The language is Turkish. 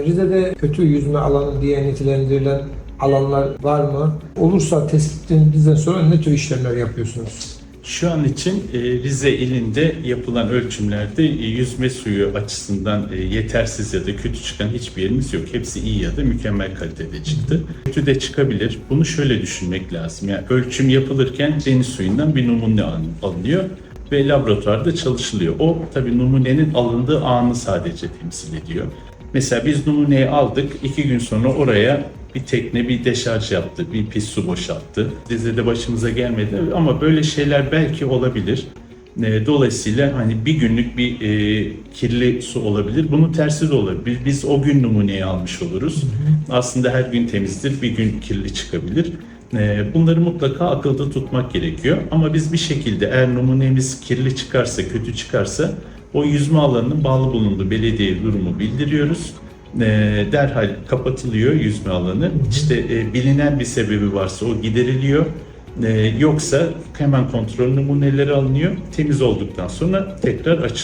Rize'de kötü yüzme alanı diye nitelendirilen alanlar var mı? Olursa tespitinizden sonra ne tür işlemler yapıyorsunuz? Şu an için e, Rize ilinde yapılan ölçümlerde e, yüzme suyu açısından e, yetersiz ya da kötü çıkan hiçbir yerimiz yok. Hepsi iyi ya da mükemmel kalitede çıktı. Kötü de çıkabilir. Bunu şöyle düşünmek lazım. Yani ölçüm yapılırken deniz suyundan bir numune al- alınıyor ve laboratuvarda çalışılıyor. O tabii numunenin alındığı anı sadece temsil ediyor. Mesela biz numuneyi aldık, iki gün sonra oraya bir tekne bir deşarj yaptı, bir pis su boşalttı. Rize'de başımıza gelmedi ama böyle şeyler belki olabilir. E, Dolayısıyla hani bir günlük bir e, kirli su olabilir. Bunun tersi de olabilir. Biz o gün numuneyi almış oluruz. Aslında her gün temizdir, bir gün kirli çıkabilir. E, Bunları mutlaka akılda tutmak gerekiyor. Ama biz bir şekilde eğer numunemiz kirli çıkarsa, kötü çıkarsa o yüzme alanının bağlı bulunduğu belediyeye durumu bildiriyoruz. E, derhal kapatılıyor yüzme alanı. İşte e, bilinen bir sebebi varsa o gideriliyor. E, yoksa hemen kontrol numuneleri alınıyor. Temiz olduktan sonra tekrar açılıyor.